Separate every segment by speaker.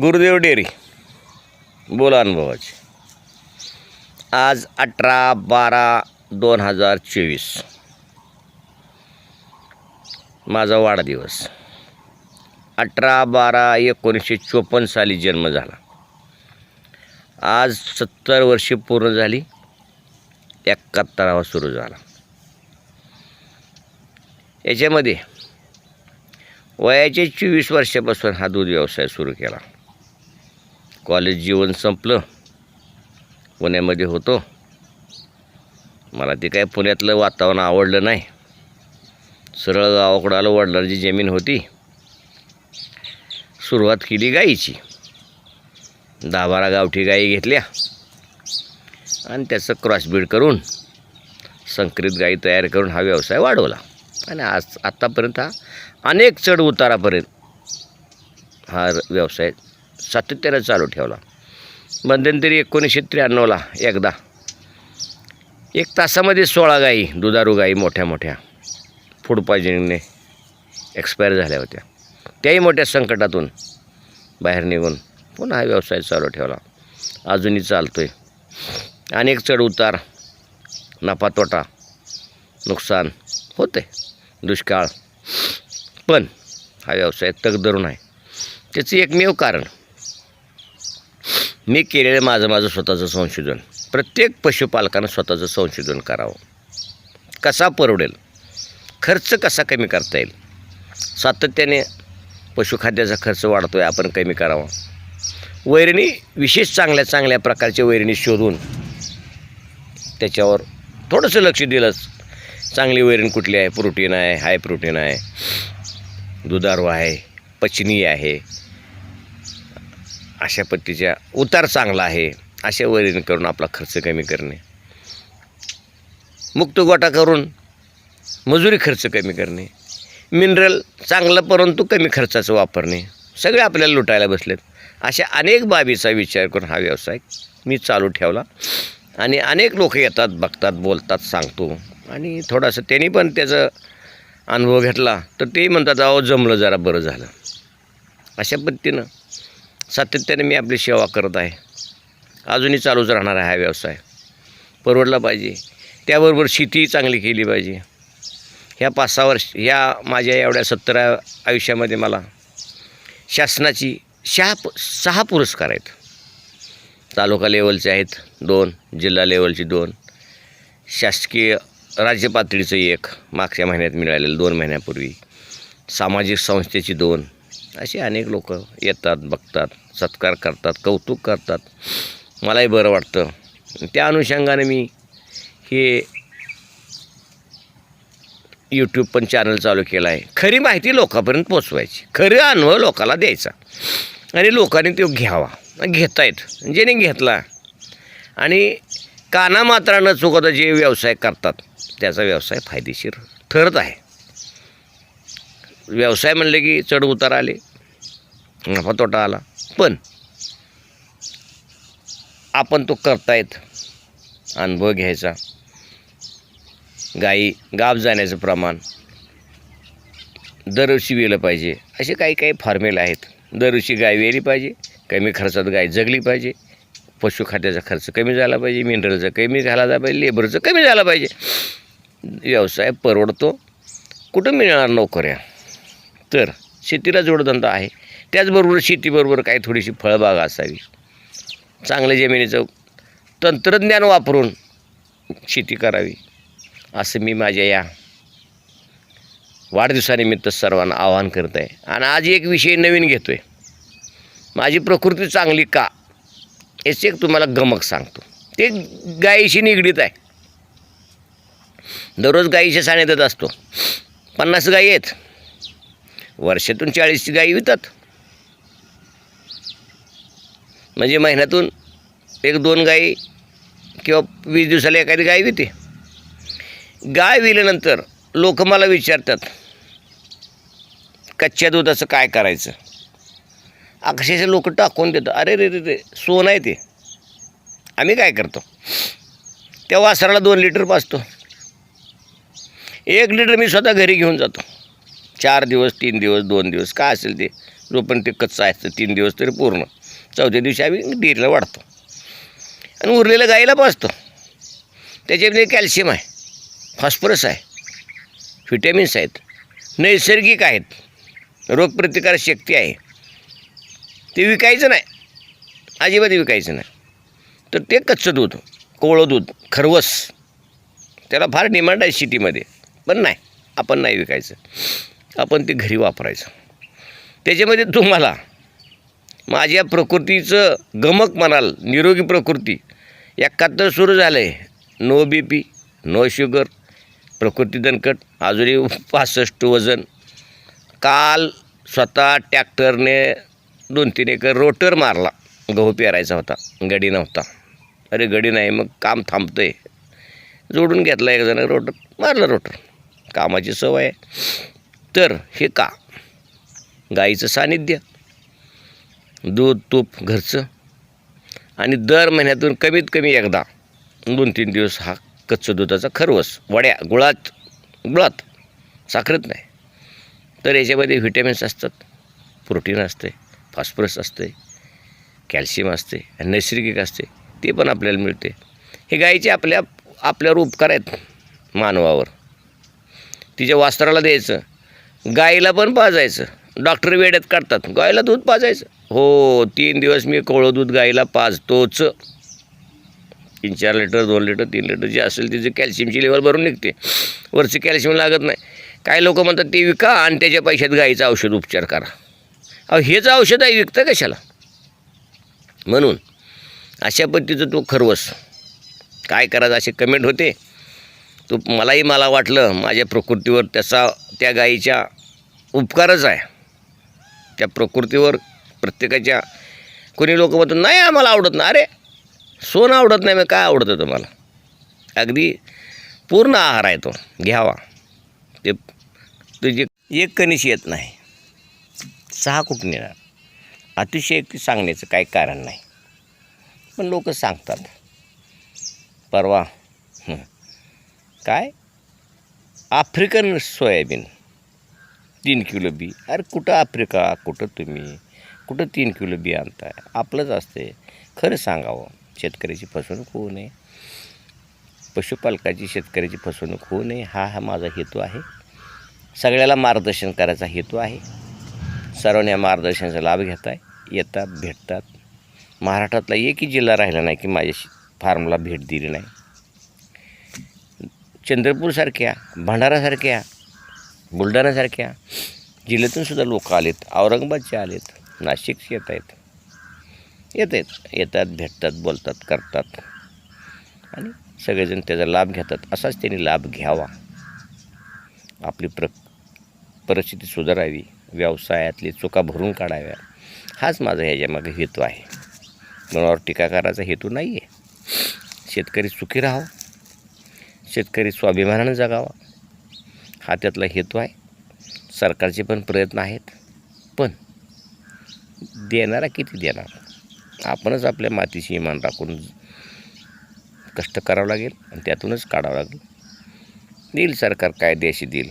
Speaker 1: Gurudev dairy. बोला अनुभवाची. आज अठरा बारा दोन हजार चोवीस. माझा वाढदिवस. अठरा बारा एकोणीसशे चोपन्न साली जन्म झाला. आज सत्तर वर्षे पूर्ण झाली. एकाहत्तरावा सुरू झाला. याच्यामध्ये वयाच्या चोवीस वर्षापासून हा दूध व्यवसाय सुरू केला. कॉलेज जीवन संपलं. पुण्यामध्ये होतो. मला ते काय पुण्यातलं वातावरण आवडलं नाही. सरळ गावाकडं आलं वडिलांची जमीन होती. सुरुवात केली गाईची. दहा बारा गावठी गाई घेतल्या. आणि त्याचं क्रॉसबीड करून संकरित गाई तयार करून हा व्यवसाय वाढवला. आणि आज आत्तापर्यंत हा अनेक चढ उतारापर्यंत हा व्यवसाय सातत्यानं चालू ठेवला. मध्यंतरी एकोणीसशे त्र्याण्णवला एकदा. एक तासामध्ये सोळा गाई दुधारू गाई मोठ्या मोठ्या फूड पॉयझनिंगने एक्सपायर झाल्या होत्या. त्याही मोठ्या संकटातून बाहेर निघून पुन्हा हा व्यवसाय चालू ठेवला. अजूनही चालतो आहे अनेक चढउतार नफा तोटा नुकसान होते दुष्काळ. पण हा व्यवसाय तग धरून आहे. त्याचं एकमेव कारण मी केलेलं माझं माझं स्वतःचं संशोधन. प्रत्येक पशुपालकानं स्वतःचं संशोधन करावं. कसा परवडेल? खर्च कसा कमी करता येईल? सातत्याने पशुखाद्याचा खर्च वाढतो आहे आपण कमी करावा. वैरणी विशेष चांगल्या चांगल्या प्रकारच्या वैरणी शोधून त्याच्यावर थोडंसं लक्ष दिलंच. चांगली वैरण कुठली आहे? प्रोटीन आहे हाय प्रोटीन आहे. दुधारू आहे पचनी आहे. अशा पद्धतीच्या उतार चांगला आहे अशा वरीने करून आपला खर्च कमी करणे. मुक्त गोटा करून मजुरी खर्च कमी करणे. मिनरल चांगलं परंतु कमी खर्चाचं वापरणे. सगळे आपल्याला लुटायला बसलेत. अशा अनेक बाबीचा विचार करून हा व्यवसाय मी चालू ठेवला. आणि अनेक लोक येतात बघतात बोलतात सांगतो. आणि थोडासा त्यांनी पण त्याचा अनुभव घेतला तर ते म्हणतात अहो जमलं जरा बरं झालं. अशा पद्धतीनं सातत्याने मी आपली सेवा करत आहे. अजूनही चालूच राहणार आहे हा व्यवसाय. परवडला पाहिजे. त्याबरोबर शेती चांगली केली पाहिजे. ह्या पाच सहा वर्ष ह्या माझ्या एवढ्या सत्तरा आयुष्यामध्ये मला शासनाची सहा सहा पुरस्कार आहेत. तालुका लेवलचे आहेत दोन जिल्हा लेवलचे दोन. शासकीय राज्य पातळीचं एक मागच्या महिन्यात मिळालेलं दोन महिन्यापूर्वी. सामाजिक संस्थेची दोन असे अनेक लोक येतात बघतात सत्कार करतात कौतुक करतात. मलाही बरं वाटतं. त्या अनुषंगाने मी हे यूट्यूब पण चॅनल चालू केलं आहे. खरी माहिती लोकांपर्यंत पोचवायची खरं अनुभव लोकाला द्यायचा. आणि लोकांनी तो घ्यावा. घेतायत. ज्याने घेतला. आणि कानामात्रा न चुकवता जे व्यवसाय करतात त्याचा व्यवसाय फायदेशीर ठरत आहे. व्यवसाय म्हणले की चढ उतार आले. नफा तोटा आला. पण आपण तो करतायत. अनुभव घ्यायचा. गाई गाब जाण्याचं प्रमाण. दरवर्षी वेलं पाहिजे. असे काही काही फॉर्म्युला आहेत. दरवर्षी गाय वेली पाहिजे. कमी खर्चात गाय जगली पाहिजे. पशुखाद्याचा खर्च कमी झाला पाहिजे. मिनरलचा कमी घालायला पाहिजे. लेबरचं कमी झाला पाहिजे. व्यवसाय परवडतो. कुठं मिळणार नोकऱ्या? तर शेतीला जोडधंदा आहे. त्याचबरोबर शेतीबरोबर काही थोडीशी फळबाग असावी. चांगल्या जमिनीचं तंत्रज्ञान वापरून शेती करावी असं मी माझ्या या वाढदिवसानिमित्त सर्वांना आवाहन करत आहे. आणि आज एक विषय नवीन घेतो आहे माझी प्रकृती चांगली का? याच एक तुम्हाला गमक सांगतो. ते गायीशी निगडीत आहे. दररोज गायीच्या सानिध्यात असतो. पन्नास गायी आहेत. वर्षातून चाळीस गायी विकतात. म्हणजे महिन्यातून एक दोन गाई किंवा वीस दिवसाला एखादी गाय विते गाय विल्यानंतर लोक मला विचारतात कच्च्या दुधाचं काय करायचं? अक्षरशः लोक टाकून देतात अरे रे रे रे सोन आहे ते. आम्ही काय करतो? त्या वासराला दोन लिटर पाजतो. एक लिटर मी स्वतः घरी घेऊन जातो. चार दिवस तीन दिवस दोन दिवस काय असेल ते जोपर्यंत ते कच्चं असतं तीन दिवस तरी पूर्ण. चौथ्या दिवशी आम्ही डेअरीला वाढतो. आणि उरलेलं गाईला पाजतो त्याच्यामध्ये कॅल्शियम आहे फॉस्फरस आहे व्हिटॅमिन्स आहेत नैसर्गिक आहेत रोगप्रतिकार शक्ती आहे. ते विकायचं नाही. अजिबात विकायचं नाही. तर ते कच्चं दूध कोवळं दूध खरवस त्याला फार डिमांड आहे सिटीमध्ये. पण नाही आपण नाही विकायचं. आपण ते घरी वापरायचं. त्याच्यामध्ये तुम्हाला माझ्या प्रकृतीचं गमक म्हणाल निरोगी प्रकृती. एकाहत्तर सुरू झालं. आहे no B P no sugar प्रकृती दणकट अजूनही पासष्ट वजन. काल स्वतः ट्रॅक्टरने दोन तीन एकर रोटर मारला. गहू पेरायचा होता गडी नव्हता. अरे गडी नाही मग काम थांबतं आहे जोडून घेतला एक जण रोटर मारलं रोटर. कामाची सवय आहे. तर हे का? गाईचं सानिध्य. दूध तूप घरचं. आणि दर महिन्यातून कमीत कमी एकदा दोन तीन दिवस हा कच्चं दुधाचा खरवस वड्या गुळात गुळात. साखरेत नाही. तर याच्यामध्ये व्हिटॅमिन्स असतात. प्रोटीन असते फॉस्फरस असते कॅल्शियम असते आणि नैसर्गिक असते ते पण आपल्याला मिळते. हे गाईचे आपल्या आपल्यावर उपकार आहेत मानवावर. तिच्या वास्त्राला द्यायचं. गाईला पण पाजायचं. डॉक्टर वेड्यात काढतात. गाईला दूध पाजायचं. हो तीन दिवस मी कोवळं दूध गाईला पाजतोच. तीन चार लिटर दोन लिटर तीन लिटर जे असेल तिचे कॅल्शियमची लेवल भरून निघते. वरची कॅल्शियम लागत नाही. काही लोक म्हणतात ते विका आणि त्याच्या पैशात गाईचं औषध उपचार करा. अहो हेच औषध आहे विकतं कशाला? म्हणून अशा पद्धतीचं तो खरवस. काय करायचं असे कमेंट होते? तो मलाही मला वाटलं माझ्या प्रकृतीवर त्याचा त्या गाईच्या उपकारच आहे. त्या प्रकृतीवर प्रत्येकाच्या कोणी लोक म्हणतात नाही आम्हाला आवडत नाही. अरे सोनं आवडत नाही मग काय आवडतं तुम्हाला? अगदी पूर्ण आहार आहे तो घ्यावा. ते तुझी एक कणीस येत नाही. सहा कुठून येणार अतिशय सांगण्याचं काही कारण नाही. पण लोक सांगतात. परवा काय? African soybean. तीन किलो बी. अरे कुठं आफ्रिका? कुठं तुम्ही? कुठं तीन किलो बी आणताय? आपलंच असते खरं सांगावं शेतकऱ्याची फसवणूक होऊ नये. पशुपालकाची शेतकऱ्याची फसवणूक होऊ नये. हा हा माझा हेतू आहे. सगळ्याला मार्गदर्शन करायचा हेतू आहे. सर्वांनी या मार्गदर्शनाचा लाभ घेताय. येतात भेटतात. महाराष्ट्रातला एकही जिल्हा राहिला नाही की माझ्या श- फार्मला भेट दिली नाही. चंद्रपूरसारख्या भंडारासारख्या बुलढाण्यासारख्या जिल्ह्यातून सुद्धा लोक आलेत औरंगाबादचे आलेत नाशिकचे येत आहेत. येत आहेत येतात भेटतात बोलतात करतात. आणि सगळेजण त्याचा लाभ घेतात असाच त्यांनी लाभ घ्यावा. आपली प्र परिस्थिती सुधारावी व्यवसायातली चुका भरून काढाव्या. हाच माझा ह्याच्यामागे हेतू आहे. मनावर टीका करायचा हेतू नाही आहे शेतकरी सुखी राहावा. शेतकरी स्वाभिमानानं जगावा. हा त्यातला हेतू आहे. सरकारचे पण प्रयत्न आहेत. पण देणारा किती देणार? आपणच आपल्या मातीशी इमान राखून कष्ट करावं लागेल आणि त्यातूनच काढावं लागेल. देईल सरकार काय देश देईल?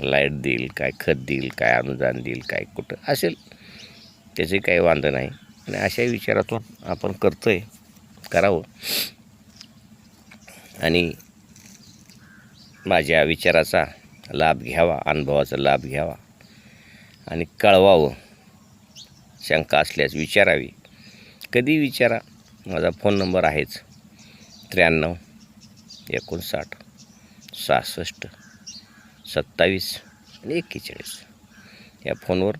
Speaker 1: लाइट देईल काय खत देईल काय अनुदान देईल काय कुठं असेल? त्याचे काही वांधं नाही. आणि अशा विचारातून आपण करतो आहे करावं. आणि माझ्या विचाराचा लाभ घ्यावा अनुभवाचा लाभ घ्यावा. आणि कळवावं. शंका असल्यास विचारावी. कधी विचारा? माझा फोन नंबर आहेच त्र्याण्णव एकोणसाठ सहासष्ट सत्तावीस आणि एक्केचाळीस. या फोनवर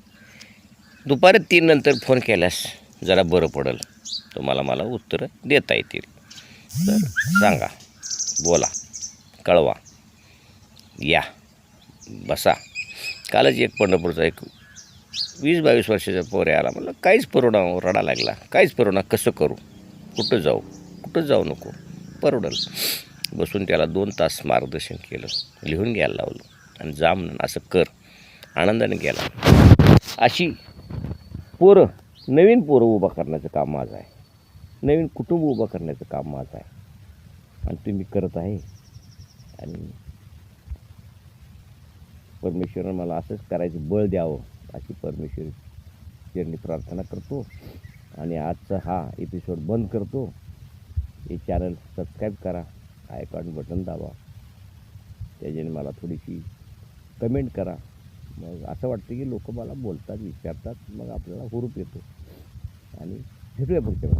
Speaker 1: दुपारी तीन नंतर फोन केल्यास जरा बरं पडेल. तुम्हाला मला उत्तरं देता येतील. तर सांगा बोला कळवा. या. बसा. कालच एक पंढरपूरचा एक वीस बावीस वर्षाचा पोरे आला. म्हणलं काहीच परवडा रडा लागला. काहीच परवडा कसं करू? कुठं जाऊ? कुठं जाऊ नको? परवडल. बसून त्याला दोन तास मार्गदर्शन केलं. लिहून घ्यायला लावलं. आणि जा म्हणून असं कर. आनंदाने गेला. अशी पोरं नवीन पोरं उभा करण्याचं काम माझं आहे. नवीन कुटुंब उभं करण्याचं काम माझं आहे. आणि तुम्ही करत आहे. आणि परमेश्वरानं मला असंच करायचं बळ द्यावं अशी परमेश्वर चरणी प्रार्थना करतो. आणि आजचा हा एपिसोड बंद करतो. हे चॅनल सबस्क्राईब करा आयकॉन बटन दाबा. त्याच्याने मला थोडीशी कमेंट करा. मग असं वाटतं की लोक मला बोलतात विचारतात मग आपल्याला हुरूप येतो. आणि भेटूया पुढच्या